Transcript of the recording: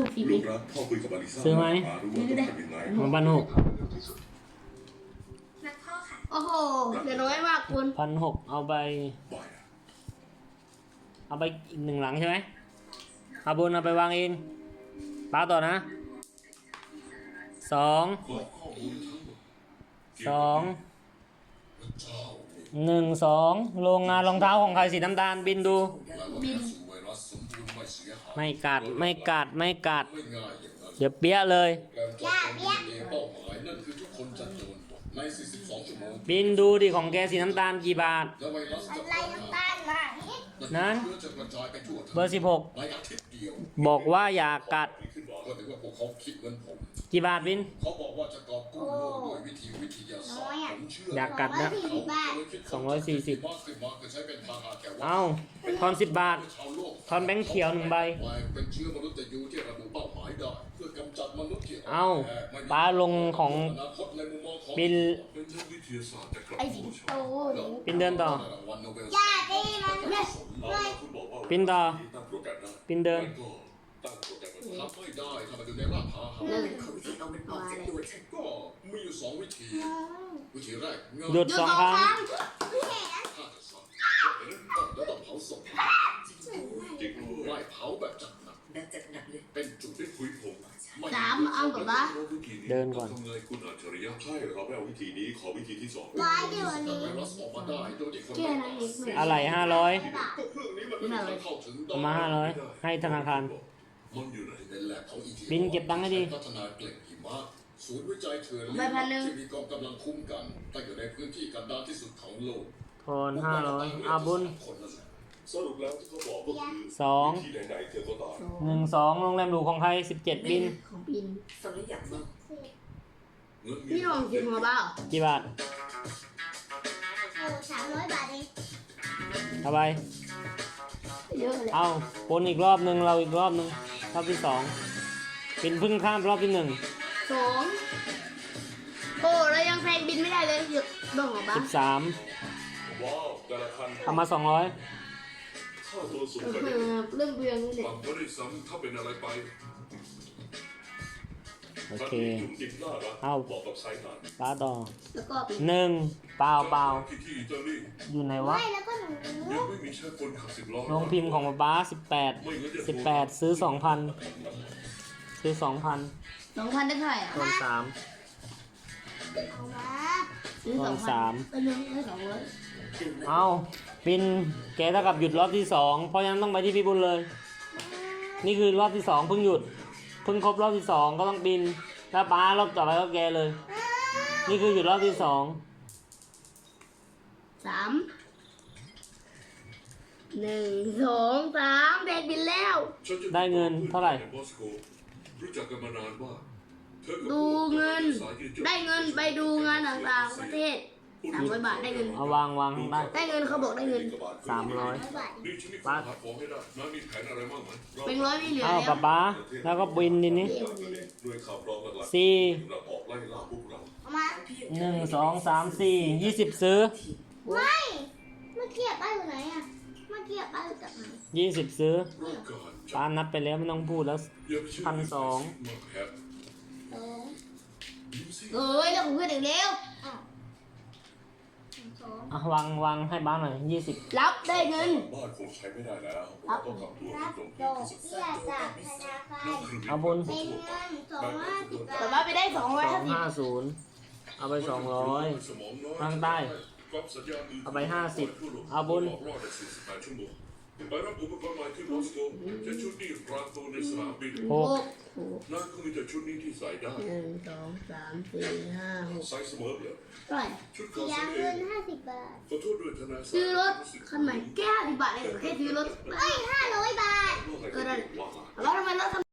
หกสิบลูเอกงรักพ่อคุยกับอลิซ่าซื้อไหมารู้ว่าต้องทำยังไงของพันหกนักพ่อค่ะ โอ้โหเหลือน้อยมากคุณพันหกเอาไป บ่อยนะเอาไปอีกหนึ่งหลังใช่ไหมเอาบนเอาไปวางเองป้าต่อนะสองบอกข้อมูลทั้งหมดสองเจ้าหนึ่งสองโรงงานรองเท้าของใครสีน้ำตาลบินดูบินไวรัสสมบูรณ์ ไม่เสียหายไม่กัดไม่กัดไม่กัดไม่ง่ายอย่างนั้นเดี๋ยวเปี้ยเลยการจับคนที่มีเป้าหมายนั่นคือทุกคนจะโดนใน42ชั่วโมงบินดูดิของแกสีน้ำตาลกี่บาทและไวรัสจะอะไรน้ำตาลมานั้นเชื้อจะกระจายไปทั่วทั้งเบอร์สิบหกในอาทิตย์เดียวบอกว่าอย่ากัดขึ้นบอ กก็ถือว่าพวกเขาคิดเหมือนผมกี่บาทบิน เขาบอกว่าจะกอบกู้โลกด้วยวิธีวิทยาศาสตร์ผมเชื่ออยากกัดนะสี่สิบบาทสองร้อยสี่สิบมากขึ้นมากขึ้นใช้เป็นทางอาแก่ว่าเอาทอนสิบบาทชาวโลกทอนแบงค์เขียวหนึ่งใบ เป็นเชื้อมนุษย์ยูที่ระบุเป้าหมายได้เพื่อกำจัดมนุษย์ที่เอาป้าลงของอนาคตในมุมมองของบินเป็นทางวิทยาศาสตร์จะกลับไอ้สิงโตบินเดินต่อวันโนเบลย่าตีมันแม่คุณบอกว่าบินต่อตั้งโปรแกรมได้บินเดิน ทำไม่ได้ทำไมถึงได้ราคาหานั่นเขาจะเอามันออกจากตัวฉันก็มีอยู่สองวิธี วิธีแรกง่ายหยุดสองครั้งฆ่าจะสั่งแล้วต้องเผาศพจริงไล่เผาแบบจัดหนักดันจัดหนักเลยเป็นจุดที่คุยผมสามเอากับบ้าเดินก่อนทำไงคุณอัจฉริยะใช่เราไม่เอาวิธีนี้ขอวิธีที่สองร้ายเดี๋ยวนี้ไวรัสออกมาได้โดยที่คนแค่นั้นเองเหมือนอะไรห้าร้อยเครื่องนี้มันไม่มีทางเข้าถึงได้เอามาห้าร้อยให้ธนาคาร มันอยู่ในในแลบของอีทีบินเก็บตังค์ให้ดีพัฒนาเกล็ดหิมะศูนย์วิจัยเถื่อนใบพันหนึ่ง ที่มีกองกำลังคุ้มกันตั้งอยู่ในพื้นที่กันดารที่สุดของโลกทอนห้าร้อยอาบุญ คนนั่นแหละสรุปแล้วที่เขาบอกก็คือสอง ที่ไหนๆเธอก็ตายหนึ่งสองโรงแรมหรูของใครสิบเจ็ดบิน ของบินฟังแล้วอยากบอกเงินมีพี่ลองกินหัวบ้ากี่บาทสามร้อยบาทเองเอาไป เยอะเลยเอาปนอีกรอบหนึ่งเราอีกรอบหนึ่ง รอบที่สองบินเพึ่งข้ามรอบที่หนึ่งสองโอ้แล้วยังแซงบินไม่ได้เลยหยุดบ้องหัวบ้าสิบสามว้าวแต่ละคันเอามาสองร้อยค่าตัวสูงเอกว่าอเดิมเรื่องเบื่อนี่เนี่ยบางก็ได้ซ้ำถ้าเป็นอะไรไป โอเคจุ่มดิบหน้ารักเอาบอกกับสายงานป้าต่อแล้วก็ปิดหนึ่งเปล่าเปล่าที่ที่อิตาลีอยู่ไหนวะแล้วก็หนูยังไม่มีแค่คนขับสิบล้อโรงพิมพ์ของป้าป้าสิบแปดสิบแปดซื้อสองพันซื้อสองพันสองพันได้เท่าไหร่อะทอนสามเอามาซื้อทสออนงพันสามไปเรื่องได้สองร้อยดื่มแล้วเอาบินแกเท่ากับหยุดรอบที่สองเพราะฉะนั้นต้องไปที่พี่บุญเลย นี่คือรอบที่สองเพิ่งหยุดเพิ่งครบรอบที่สองก็ต้องบินถ้าป้ารอบต่อไปก็แกเลย นี่คือหยุดรอบที่สองสามหนึ่งสองสามเด็กบินแล้วฉัจะได้เงินเท่าไหร่ในมอสโกรู้จักกันมานานมากเธอกับดูเงินสายยืจได้เงินไปดูงานต่างๆประเทศ สามร้อยบาทได้เงิน เอาวางวางได้ได้เงินเขาบอกได้เงินสามร้อยบาทนี่ฉันมีปัญหาของให้ได้น้ามีแผนอะไรบ้างไหมเราเป็นร้อยไม่เหลือเอาแล้วป้าป้าแล้วก็บินทีนี้ด้วยข่าวปลอมหลักๆสี่เราออกไล่ล่าพวกเราเอามาหนึ่งสองสามสี่ยี่สิบซื้อไม่เมื่อกี้ป้าอยู่ไหนอะเมื่อกี้ป้าอยู่กับไหนยี่สิบซื้อรายการป้านับไปแล้วไม่ต้องพูดแล้ว อย่าไปเชื่พันสอง มาแฮปสองยิ้มสิเอ้ยแล้วผมเพื่อนอีกแล้ว อ้าวสองอะวางวางให้บ้านหน่อยยี่สิบรับได้เงิน บ้านคงใช้ไม่ได้แล้วเราต้องกลับตัวที่ตรงที่สุดเสียจากธนาคารเอาบุญเป็นเงินสองห้าสิบบาทแต่ว่าไปได้สองร้อยสอห้างสิบห้าศูนย์เอาไปสองร้อยสมองน้อยทางใต้ก๊อปสัญญาณมืเอาไปห้าสิบเอาบุญออกรอดได้48ชั่วโมงไปรับอุปกรณ์ใหม่ที่มอสโกใช้ชุดนี้รางตัวในสนามบินหหกกหก นั่นก็มีแต่ชุดนี้ที่ใส่ได้หนึ่งสองสามสี่ห้าหกใส่เสมอเลยเท่าไหร่ชุดของยาฉันเอเงิงนห้าสิบบาท ขอโทษด้วยทนายซื้อรถคันใหม่แก้ห้าสิบบาทเองแค่ซื้อรถเอ้ยห้าร้อยบาท ก็ได้ แล้วทำไมรถ